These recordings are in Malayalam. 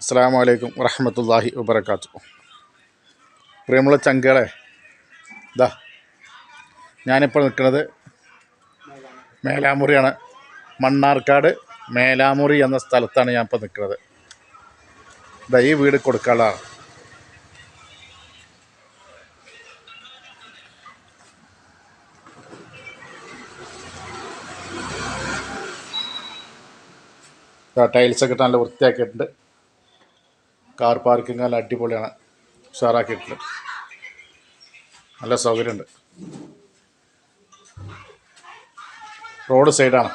അസ്സാം വലൈക്കും വറഹമത്തല്ലാഹി വബർക്കാത്തു പ്രിയമുള്ള ചങ്കളെ ഇതാ ഞാനിപ്പോൾ നിൽക്കുന്നത് മേലാമുറിയാണ്. മണ്ണാർക്കാട് മേലാമുറി എന്ന സ്ഥലത്താണ് ഞാനിപ്പോൾ നിൽക്കുന്നത്. ഇതാ ഈ വീട് കൊടുക്കാനുള്ളതാണ് ടൈൽസൊക്കെ ഇട്ട് നല്ല വൃത്തിയാക്കിയിട്ടുണ്ട്. കാർ പാർക്കിംഗ് നല്ല അടിപൊളിയാണ്. ഉഷാറാക്കിയിട്ടുണ്ട്. നല്ല സൗകര്യമുണ്ട്. റോഡ് സൈഡാണ്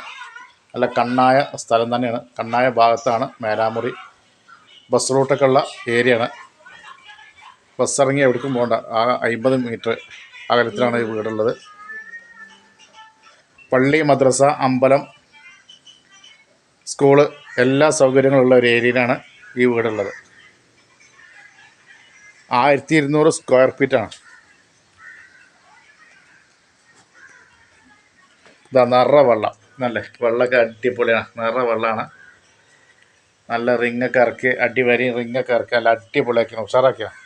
നല്ല കണ്ണായ സ്ഥലം തന്നെയാണ്. കണ്ണായ ഭാഗത്താണ് മേലാമുറി. ബസ് റൂട്ടൊക്കെ ഉള്ള ഏരിയയാണ് ബസ് ഇറങ്ങി എവിടേക്കും പോകണ്ട ആ അമ്പത് മീറ്റർ അകലത്തിലാണ് ഈ വീടുള്ളത്. പള്ളി മദ്രസ അമ്പലം സ്കൂൾ എല്ലാ സൗകര്യങ്ങളുള്ള ഒരു ഏരിയയിലാണ് ഈ വീടുള്ളത്. ആയിരത്തി ഇരുന്നൂറ് സ്ക്വയർ ഫീറ്റാണ് ഇതാ നിറ വെള്ളം. നല്ല വെള്ളമൊക്കെ അടിപൊളിയാണ്. നിറ വെള്ളമാണ്. നല്ല റിങ്ങൊക്കെ ഇറക്കി അടിവരി റിങ്ങൊക്കെ ഇറക്കി നല്ല അടിപൊളിയാക്കിയാണ് ഉഷാറാക്കിയാണ്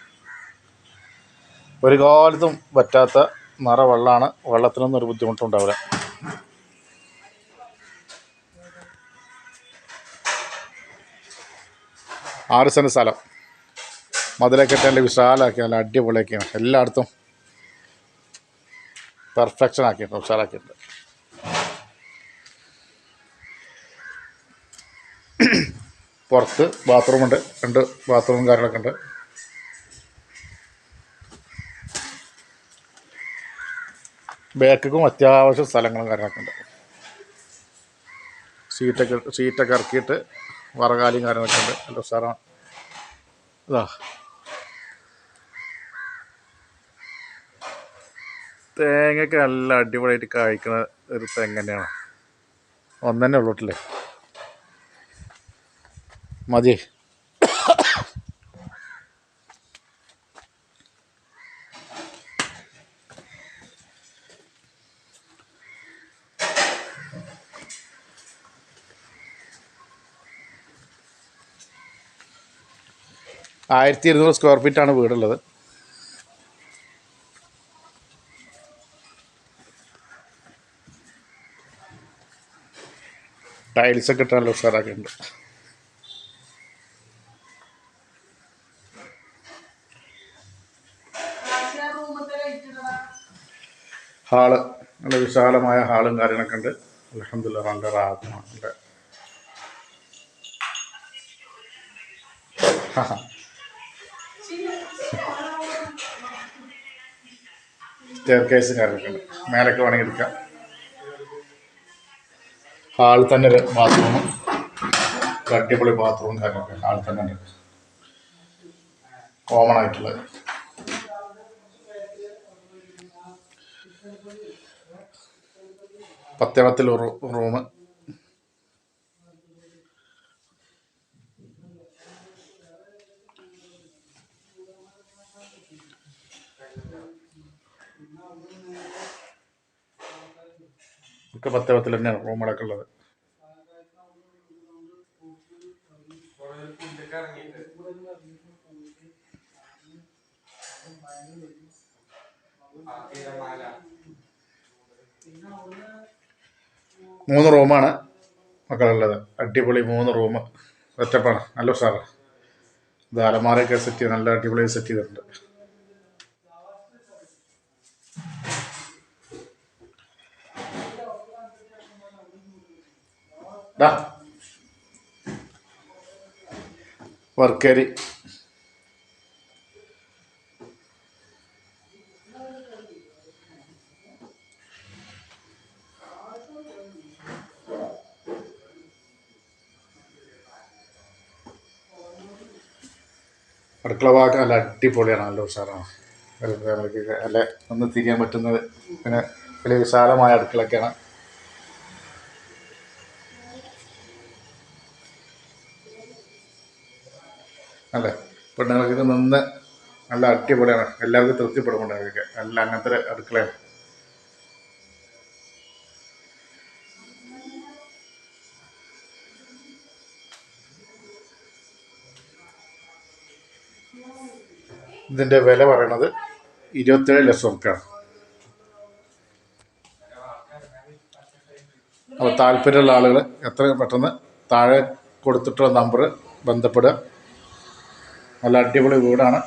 ഒരു കാലത്തും പറ്റാത്ത നിറ വെള്ളമാണ്. വെള്ളത്തിനൊന്നും ഒരു ബുദ്ധിമുട്ടുണ്ടാവില്ല ആറ് സ്ഥലം. മതിലൊക്കെ ഇട്ട് നല്ല വിശാലാക്കി നല്ല അടിപൊളിയാക്കിയാണ് എല്ലായിടത്തും പെർഫെക്ഷൻ ആക്കിയിട്ടുണ്ട് ഉഷാറാക്കിയിട്ടുണ്ട്. പുറത്ത് ബാത്റൂമുണ്ട് രണ്ട് ബാത്റൂമും കാര്യങ്ങളൊക്കെ ഉണ്ട്. ബാക്കും അത്യാവശ്യം സ്ഥലങ്ങളും കാര്യങ്ങളൊക്കെ ഉണ്ട്. സീറ്റൊക്കെ സീറ്റൊക്കെ ഇറക്കിയിട്ട് വറകാലിയും കാര്യങ്ങളൊക്കെ ഉണ്ട്. നല്ല ഉഷാറാണ്. ഇതാ. തേങ്ങയ്ക്ക് നല്ല അടിപൊളിയായിട്ട് കായ്ക്കുന്ന ഒരു തെങ്ങ് തന്നെയാണ്. ഒന്നെ ഉള്ളൂട്ടില്ലേ മതി. ആയിരത്തി ഇരുന്നൂറ് സ്ക്വയർ ഫീറ്റാണ് വീടുള്ളത്. ടൈൽസൊക്കെ ഇട്ട് നല്ല ഉഷാറാക്കിയിട്ടുണ്ട് ഹാൾ നല്ല വിശാലമായ ഹാളും കാര്യങ്ങളൊക്കെ ഉണ്ട്. അലഹമില്ല നല്ല റാഹമാണ് നല്ല സ്റ്റെയർ കേസും കാര്യങ്ങളൊക്കെ ഉണ്ട്. മേലൊക്കെ വേണമെങ്കിൽ എടുക്കാം. ഹാളിൽ തന്നെ ഒരു ബാത്റൂമും അടിപൊളി ബാത്റൂമും കാര്യങ്ങളൊക്കെ ഹാളിൽ തന്നെ ഉണ്ട്. കോമൺ ആയിട്ടുള്ളത്. പത്തേ പത്തിൽ റൂം ഒക്കെ പത്ത് പത്തിൽ തന്നെയാണ് റൂമുകളൊക്കെ ഉള്ളത്. മൂന്ന് റൂമാണ് മക്കളുള്ളത്. അടിപൊളി മൂന്ന് റൂം. സെറ്റപ്പാണ്. നല്ല ഉഷാറാണ്. ഇത് സെറ്റ് ചെയ്ത് നല്ല അടിപൊളി സെറ്റ് ചെയ്തിട്ടുണ്ട്. ദാ. വർക്കരി. അടുക്കള ഭാഗം നല്ല അടിപൊളിയാണ് നല്ല ഉഷാറാണ്. ഫാമിലിക്ക് നല്ല ഒന്ന് തിരിയാൻ പറ്റുന്നത്. പിന്നെ വലിയ വിശാലമായ അടുക്കളൊക്കെയാണ് അല്ലേ പെണ്ണുങ്ങൾക്ക് നിന്ന് നല്ല അടിപൊളിയാണ്. എല്ലാവർക്കും തൃപ്തിപ്പെടും പെണ്ണുങ്ങൾക്ക് നല്ല അങ്ങനത്തെ അടുക്കളയാണ്. ഇതിന്റെ വില പറയണത് ഇരുപത്തേഴ് ലക്ഷം റുപ്യാണ്. അപ്പോൾ താല്പര്യമുള്ള ആളുകൾ എത്രയും പെട്ടെന്ന് താഴെ കൊടുത്തിട്ടുള്ള നമ്പർ ബന്ധപ്പെടുക. നല്ല അടിപൊളി വീടാണ്.